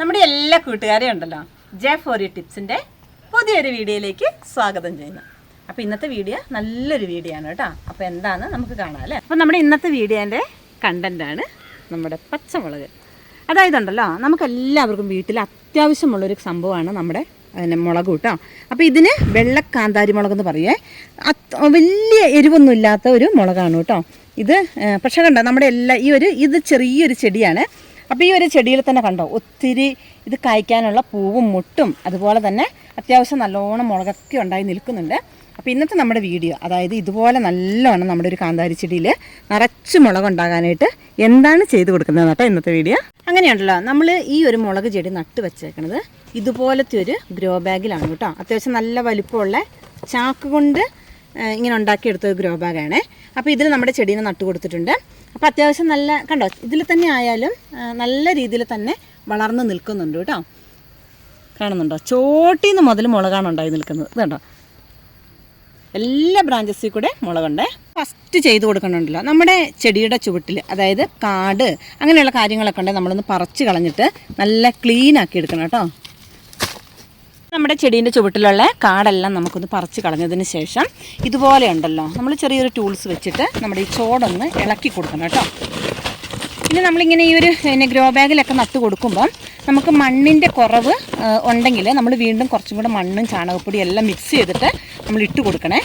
നമ്മുടെ എല്ലാ കൂട്ടുകാരെയും ഉണ്ടല്ലോ. ജെ ഫോർ യു ടിപ്സിന്റെ പുതിയൊരു വീഡിയോയിലേക്ക് സ്വാഗതം ചെയ്യുന്നു. അപ്പോൾ ഇന്നത്തെ വീഡിയോ നല്ലൊരു വീഡിയോ ആണ് കേട്ടോ. അപ്പോൾ എന്താണെന്ന് നമുക്ക് കാണാം അല്ലേ? അപ്പോൾ നമ്മുടെ ഇന്നത്തെ വീഡിയോന്റെ കണ്ടന്റാണ് നമ്മുടെ പച്ചമുളക്. അതായത് ഉണ്ടല്ലോ നമുക്ക് എല്ലാവർക്കും വീട്ടിൽ അത്യാവശ്യമുള്ളൊരു സംഭവമാണ് നമ്മുടെ പിന്നെ മുളക് കേട്ടോ. അപ്പോൾ ഇതിന് വെള്ളക്കാന്താരി മുളക് എന്ന് പറയേ വലിയ എരിവൊന്നും ഇല്ലാത്ത ഒരു മുളകാണ് കേട്ടോ. ഇത് പക്ഷേ കണ്ടോ നമ്മുടെ എല്ലാ ഈ ഒരു ഇത് ചെറിയൊരു ചെടിയാണ്. അപ്പോൾ ഈ ഒരു ചെടിയിൽ തന്നെ കണ്ടോ ഒത്തിരി ഇത് കായ്ക്കാനുള്ള പൂവും മുട്ടും അതുപോലെ തന്നെ അത്യാവശ്യം നല്ലോണം മുളകൊക്കെ ഉണ്ടായി നിൽക്കുന്നുണ്ട്. അപ്പോൾ ഇന്നത്തെ നമ്മുടെ വീഡിയോ അതായത് ഇതുപോലെ നല്ലോണം നമ്മുടെ ഒരു കാന്താരി ചെടിയിൽ നിറച്ച് മുളക് ഉണ്ടാകാനായിട്ട് എന്താണ് ചെയ്തു കൊടുക്കുന്നത് കേട്ടോ ഇന്നത്തെ വീഡിയോ. അങ്ങനെയുണ്ടല്ലോ നമ്മൾ ഈ ഒരു മുളക് ചെടി നട്ട് വെച്ചേക്കുന്നത് ഇതുപോലത്തെ ഒരു ഗ്രോ ബാഗിലാണ് കേട്ടോ. അത്യാവശ്യം നല്ല വലിപ്പമുള്ള ചാക്ക് കൊണ്ട് ഇങ്ങനെ ഉണ്ടാക്കിയെടുത്ത ഒരു ഗ്രോ ബാഗാണ്. അപ്പോൾ ഇതിൽ നമ്മുടെ ചെടീനെ നട്ട് കൊടുത്തിട്ടുണ്ട്. അപ്പോൾ അത്യാവശ്യം നല്ല കണ്ടോ ഇതിൽ തന്നെ ആയാലും നല്ല രീതിയിൽ തന്നെ വളർന്ന് നിൽക്കുന്നുണ്ട് കേട്ടോ. കാണുന്നുണ്ടോ? ചോട്ടിൽ നിന്ന് മുതൽ മുളകാണ് ഉണ്ടായി നിൽക്കുന്നത്. ഇത് കണ്ടോ? എല്ലാ ബ്രാഞ്ചസിൽ കൂടെ മുളകുണ്ട്. ഫസ്റ്റ് ചെയ്ത് കൊടുക്കണമുണ്ടല്ലോ നമ്മുടെ ചെടിയുടെ ചുവട്ടിൽ അതായത് കാട് അങ്ങനെയുള്ള കാര്യങ്ങളൊക്കെ ഉണ്ടെങ്കിൽ നമ്മളൊന്ന് പറിച്ച് കളഞ്ഞിട്ട് നല്ല ക്ലീൻ ആക്കി എടുക്കണം കേട്ടോ. നമ്മുടെ ചെടീന്റെ ചുവട്ടിലുള്ള കാടെല്ലാം നമുക്കൊന്ന് പറിച്ച് കളഞ്ഞതിന് ശേഷം ഇതുപോലെ ഉണ്ടല്ലോ. നമ്മൾ ചെറിയൊരു ടൂൾസ് വെച്ചിട്ട് നമ്മുടെ ഈ ചോടൊന്ന് ഇളക്കി കൊടുക്കണം കേട്ടോ. പിന്നെ നമ്മളിങ്ങനെ ഈ ഒരു പിന്നെ ഗ്രോ ബാഗിലൊക്കെ നട്ട് കൊടുക്കുമ്പം നമുക്ക് മണ്ണിന്റെ കുറവ് ഉണ്ടെങ്കിൽ നമ്മൾ വീണ്ടും കുറച്ചും കൂടെ മണ്ണും ചാണകപ്പൊടിയും എല്ലാം മിക്സ് ചെയ്തിട്ട് നമ്മൾ ഇട്ട് കൊടുക്കണേ.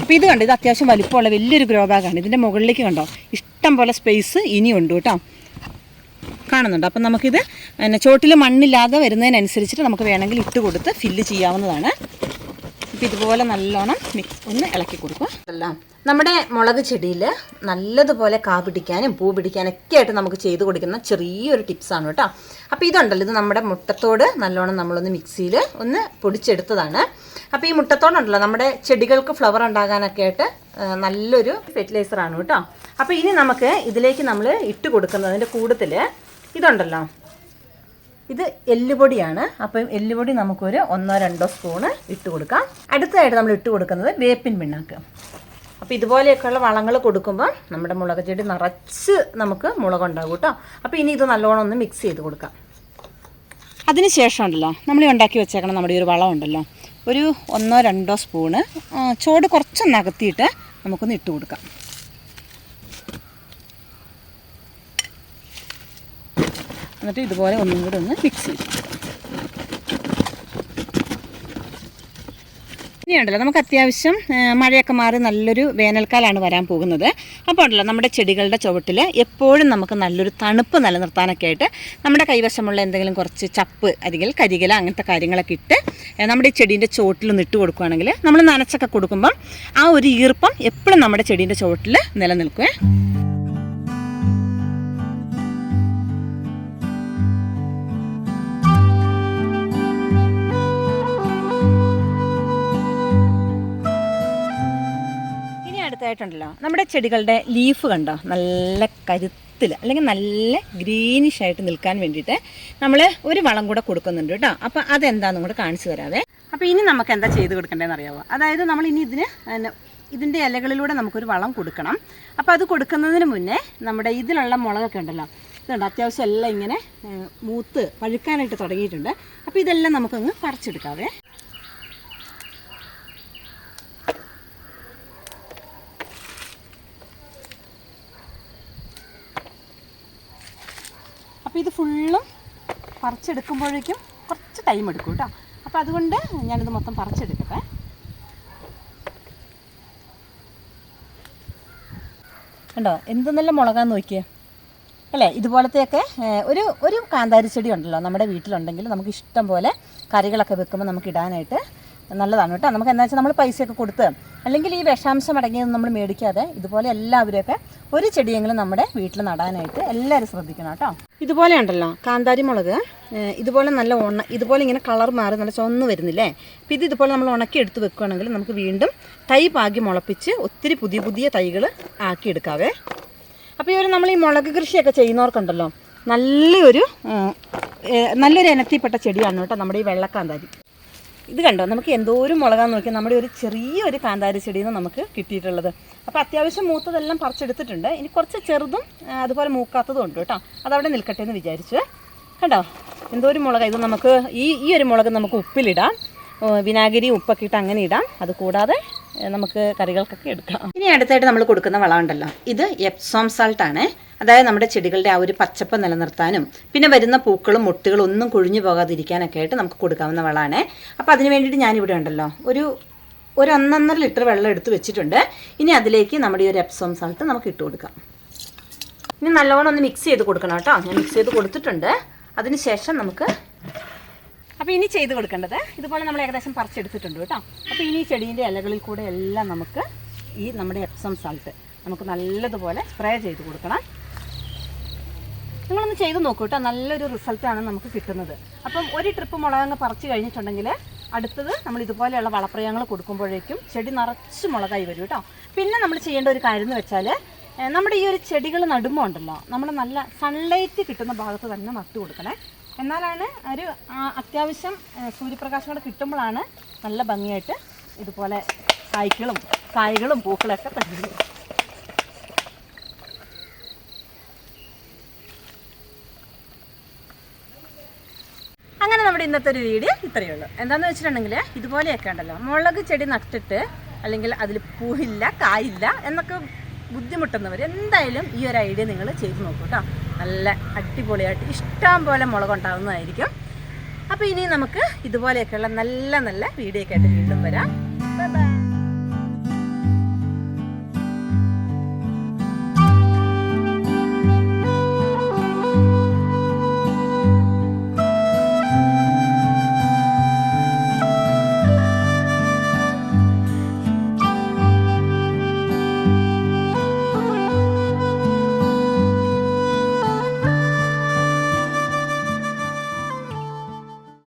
അപ്പോൾ ഇത് കണ്ടോ ഇത് അത്യാവശ്യം വലിപ്പമുള്ള വലിയൊരു ഗ്രോ ബാഗാണ് ഇതിന്റെ മുകളിലേക്ക് കണ്ടോ ഇഷ്ടം പോലെ സ്പേസ് ഇനിയുണ്ട് കേട്ടോ. കാണുന്നുണ്ട്. അപ്പം നമുക്കിത് പിന്നെ ചോട്ടിൽ മണ്ണില്ലാതെ വരുന്നതിനനുസരിച്ചിട്ട് നമുക്ക് വേണമെങ്കിൽ ഇട്ട് കൊടുത്ത് ഫില്ല് ചെയ്യാവുന്നതാണ്. ഇപ്പം ഇതുപോലെ നല്ലോണം മിക്സ് ഒന്ന് ഇളക്കി കൊടുക്കുക. എല്ലാം നമ്മുടെ മുളക് ചെടിയിൽ നല്ലതുപോലെ കാ പിടിക്കാനും പൂ പിടിക്കാനൊക്കെ ആയിട്ട് നമുക്ക് ചെയ്ത് കൊടുക്കുന്ന ചെറിയൊരു ടിപ്സാണ് കേട്ടോ. അപ്പോൾ ഇതുണ്ടല്ലോ ഇത് നമ്മുടെ മുട്ടത്തോട് നല്ലോണം നമ്മളൊന്ന് മിക്സിയിൽ ഒന്ന് പൊടിച്ചെടുത്തതാണ്. അപ്പോൾ ഈ മുട്ടത്തോടുണ്ടല്ലോ നമ്മുടെ ചെടികൾക്ക് ഫ്ലവർ ഉണ്ടാകാനൊക്കെ ആയിട്ട് നല്ലൊരു ഫെർട്ടിലൈസറാണ് കേട്ടോ. അപ്പോൾ ഇനി നമുക്ക് ഇതിലേക്ക് നമ്മൾ ഇട്ട് കൊടുക്കുന്നതിന്റെ കൂട്ടത്തിൽ ഇതുണ്ടല്ലോ. ഇത് എല്ലുപൊടിയാണ്. അപ്പം എല്ലുപൊടി നമുക്കൊരു ഒന്നോ രണ്ടോ സ്പൂണ് ഇട്ട് കൊടുക്കാം. അടുത്തതായിട്ട് നമ്മൾ ഇട്ട് കൊടുക്കുന്നത് വേപ്പിൻ പിണ്ണാക്ക്. അപ്പോൾ ഇതുപോലെയൊക്കെയുള്ള വളങ്ങൾ കൊടുക്കുമ്പോൾ നമ്മുടെ മുളക് ചെടി നിറച്ച് നമുക്ക് മുളകുണ്ടാകും കേട്ടോ അപ്പോൾ ഇനി ഇത് നല്ലോണം ഒന്ന് മിക്സ് ചെയ്ത് കൊടുക്കാം. അതിന് ശേഷം ഉണ്ടല്ലോ നമ്മൾ ഉണ്ടാക്കി വെച്ചേക്കണം നമ്മുടെ ഈ ഒരു വളം ഉണ്ടല്ലോ ഒരു ഒന്നോ രണ്ടോ സ്പൂണ് ചോട് കുറച്ചൊന്ന് അകത്തിയിട്ട് നമുക്കൊന്ന് ഇട്ട് കൊടുക്കാം. എന്നിട്ട് ഇതുപോലെ ഒന്നും കൂടെ ഒന്ന് മിക്സ് ചെയ്യും ഇനിയുണ്ടല്ലോ നമുക്ക് അത്യാവശ്യം മഴയൊക്കെ മാറി നല്ലൊരു വേനൽക്കാലമാണ് വരാൻ പോകുന്നത്. അപ്പോൾ ഉണ്ടല്ലോ നമ്മുടെ ചെടികളുടെ ചുവട്ടിൽ എപ്പോഴും നമുക്ക് നല്ലൊരു തണുപ്പ് നിലനിർത്താനൊക്കെ ആയിട്ട് നമ്മുടെ കൈവശമുള്ള എന്തെങ്കിലും കുറച്ച് ചപ്പ് അല്ലെങ്കിൽ കരികല അങ്ങനത്തെ കാര്യങ്ങളൊക്കെ ഇട്ട് നമ്മുടെ ഈ ചെടീന്റെ ചുവട്ടിലൊന്ന് ഇട്ട് കൊടുക്കുകയാണെങ്കിൽ നമ്മൾ നനച്ചൊക്കെ കൊടുക്കുമ്പം ആ ഒരു ഈർപ്പം എപ്പോഴും നമ്മുടെ ചെടീന്റെ ചുവട്ടിൽ നിലനിൽക്കുവേ. ഇനി അടുത്തായിട്ടുണ്ടല്ലോ നമ്മുടെ ചെടികളുടെ ലീഫ് കണ്ടോ? നല്ല കരുത്തിൽ അല്ലെങ്കിൽ നല്ല ഗ്രീനിഷ് ആയിട്ട് നിൽക്കാൻ വേണ്ടിയിട്ട് നമ്മൾ ഒരു വളം കൂടെ കൊടുക്കുന്നുണ്ട് കേട്ടോ. അപ്പോൾ അതെന്താണെന്നും കൂടെ കാണിച്ചു തരാവേ. അപ്പോൾ ഇനി നമുക്ക് എന്താ ചെയ്ത് കൊടുക്കേണ്ടതെന്ന് അറിയാമോ അതായത് നമ്മൾ ഇനി ഇതിന് ഇതിന്റെ ഇലകളിലൂടെ നമുക്കൊരു വളം കൊടുക്കണം. അപ്പോൾ അത് കൊടുക്കുന്നതിന് മുന്നേ നമ്മുടെ ഇതിലുള്ള മുളകൊക്കെ ഉണ്ടല്ലോ. ഇതുണ്ട് അത്യാവശ്യം എല്ലാം ഇങ്ങനെ മൂത്ത് പഴുക്കാനായിട്ട് തുടങ്ങിയിട്ടുണ്ട്. അപ്പോൾ ഇതെല്ലാം നമുക്കങ്ങ് പറിച്ചെടുക്കാവേ. അപ്പോൾ ഇത് ഫുള്ളും പറിച്ചെടുക്കുമ്പോഴേക്കും കുറച്ച് ടൈം എടുക്കും കേട്ടോ അപ്പോൾ അതുകൊണ്ട് ഞാനിത് മൊത്തം പറിച്ചെടുക്കട്ടെ. കണ്ടോ? എന്ത് നല്ല മുളകാന്ന് നോക്കിയേ. അല്ലേ? ഇതുപോലത്തെയൊക്കെ ഒരു ഒരു കാന്താരി ചെടി ഉണ്ടല്ലോ നമ്മുടെ വീട്ടിലുണ്ടെങ്കിൽ നമുക്ക് ഇഷ്ടം പോലെ കറികളൊക്കെ വെക്കുമ്പോൾ നമുക്ക് ഇടാനായിട്ട് നല്ലതാണ് കേട്ടോ നമുക്ക് എന്താ വെച്ചാൽ നമ്മൾ പൈസയൊക്കെ കൊടുത്ത് അല്ലെങ്കിൽ ഈ വിഷാംശം അടങ്ങിയത് നമ്മൾ മേടിക്കാതെ ഇതുപോലെ എല്ലാവരെയൊക്കെ ഒരു ചെടിയെങ്കിലും നമ്മുടെ വീട്ടിൽ നടാനായിട്ട് എല്ലാവരും ശ്രദ്ധിക്കണം കേട്ടോ. ഇതുപോലെ ഉണ്ടല്ലോ കാന്താരി മുളക് ഇതുപോലെ നല്ല ഉണ ഇതുപോലെ ഇങ്ങനെ കളർ മാറി നല്ല ചുവന്ന് വരുന്നില്ലേ? ഇത് ഇതുപോലെ നമ്മൾ ഉണക്കി എടുത്ത് വെക്കുകയാണെങ്കിൽ നമുക്ക് വീണ്ടും തൈ പാകി മുളപ്പിച്ച് ഒത്തിരി പുതിയ പുതിയ തൈകൾ ആക്കിയെടുക്കാവേ. അപ്പോൾ ഈ ഒരു നമ്മൾ ഈ മുളക് കൃഷിയൊക്കെ ചെയ്യുന്നവർക്കുണ്ടല്ലോ നല്ലൊരു നല്ലൊരു ഇനത്തിൽപ്പെട്ട ചെടിയാണ് കേട്ടോ നമ്മുടെ ഈ വെള്ളക്കാന്താരി. ഇത് കണ്ടോ? നമുക്ക് എന്തോരം മുളകാന്ന് നോക്കിയാൽ നമ്മുടെ ഒരു ചെറിയൊരു കാന്താരി ചെടിയിൽ നിന്ന് നമുക്ക് കിട്ടിയിട്ടുള്ളത്. അപ്പോൾ അത്യാവശ്യം മൂത്തതെല്ലാം പറിച്ചെടുത്തിട്ടുണ്ട്. ഇനി കുറച്ച് ചെറുതും അതുപോലെ മൂക്കാത്തതും ഉണ്ട് കേട്ടോ. അതവിടെ നിൽക്കട്ടെ എന്ന് വിചാരിച്ചു. കണ്ടോ? എന്തോ ഒരു മുളക്. ഇത് നമുക്ക് ഈ ഈ ഒരു മുളക് നമുക്ക് ഉപ്പിലിടാം. വിനാഗിരി ഉപ്പൊക്കെ ഇട്ട് അങ്ങനെ ഇടാം. അത് കൂടാതെ നമുക്ക് കറികൾക്കൊക്കെ എടുക്കാം. ഇനി അടുത്തായിട്ട് നമ്മൾ കൊടുക്കുന്ന വളമുണ്ടല്ലോ. ഇത് എപ്സോം സാൾട്ട് ആണ്. അതായത് നമ്മുടെ ചെടികളുടെ ആ ഒരു പച്ചപ്പ് നിലനിർത്താനും പിന്നെ വരുന്ന പൂക്കളും മുട്ടുകളും ഒന്നും കുഴിഞ്ഞു പോകാതിരിക്കാനൊക്കെ ആയിട്ട് നമുക്ക് കൊടുക്കാവുന്ന വളമാണ്. അപ്പോൾ അതിന് വേണ്ടിയിട്ട് ഞാൻ ഇവിടെ ഉണ്ടല്ലോ. ഒരു ഒരു ഒന്നൊന്നര ലിറ്റർ വെള്ളം എടുത്ത് വെച്ചിട്ടുണ്ട്. ഇനി അതിലേക്ക് നമ്മുടെ ഈ ഒരു എപ്സോം സാൾട്ട് നമുക്ക് ഇട്ട് കൊടുക്കാം. ഇനി നല്ലവണ്ണം ഒന്ന് മിക്സ് ചെയ്ത് കൊടുക്കണം കേട്ടോ. ഞാൻ മിക്സ് ചെയ്ത് കൊടുത്തിട്ടുണ്ട്. അതിന് ശേഷം നമുക്ക് അപ്പോൾ ഇനി ചെയ്ത് കൊടുക്കേണ്ടത് ഇതുപോലെ നമ്മൾ ഏകദേശം പറിച്ചെടുത്തിട്ടുണ്ട് കേട്ടോ. അപ്പോൾ ഇനി ചെടീന്റെ ഇലകളിൽ കൂടെ എല്ലാം നമുക്ക് ഈ നമ്മുടെ എപ്സം സാൾട്ട് നമുക്ക് നല്ലതുപോലെ സ്പ്രേ ചെയ്ത് കൊടുക്കണം. നിങ്ങളൊന്ന് ചെയ്ത് നോക്കൂ കേട്ടോ. നല്ലൊരു റിസൾട്ടാണ് നമുക്ക് കിട്ടുന്നത്. അപ്പം ഒരു ട്രിപ്പ് മുളകങ്ങ് പറിച്ചു കഴിഞ്ഞിട്ടുണ്ടെങ്കിൽ അടുത്തത് നമ്മൾ ഇതുപോലെയുള്ള വളപ്രയങ്ങൾ കൊടുക്കുമ്പോഴേക്കും ചെടി നിറച്ച് മുളകായി വരും കേട്ടോ. പിന്നെ നമ്മൾ ചെയ്യേണ്ട ഒരു കാര്യം എന്ന് വെച്ചാൽ നമ്മുടെ ഈ ഒരു ചെടികൾ നടുമ്പോൾ ഉണ്ടല്ലോ നമ്മൾ നല്ല സൺലൈറ്റ് കിട്ടുന്ന ഭാഗത്ത് തന്നെ നട്ടു കൊടുക്കണേ. എന്നാലാണ് ഒരു അത്യാവശ്യം സൂര്യപ്രകാശം കൂടെ കിട്ടുമ്പോഴാണ് നല്ല ഭംഗിയായിട്ട് ഇതുപോലെ കായ്ക്കളും കായ്കളും പൂക്കളൊക്കെ തരുന്നത്. അങ്ങനെ നമ്മുടെ ഇന്നത്തെ ഒരു വീഡിയോ ഇത്രയേ ഉള്ളൂ. എന്താണെന്ന് വെച്ചിട്ടുണ്ടെങ്കിൽ ഇതുപോലെയൊക്കെ ഉണ്ടല്ലോ. മുളക് ചെടി നട്ടിട്ട് അല്ലെങ്കിൽ അതിൽ പൂവില്ല കായില്ല എന്നൊക്കെ ബുദ്ധിമുട്ടുന്നവർ എന്തായാലും ഈ ഒരു ഐഡിയ നിങ്ങൾ ചെയ്ത് നോക്കൂ കേട്ടോ. നല്ല അടിപൊളിയായിട്ട് ഇഷ്ടം പോലെ മുളക് ഉണ്ടാവുന്നതായിരിക്കും അപ്പോൾ ഇനി നമുക്ക് ഇതുപോലെയൊക്കെയുള്ള നല്ല നല്ല വീഡിയോ ഒക്കെ ആയിട്ട് വീണ്ടും വരാം. ബൈ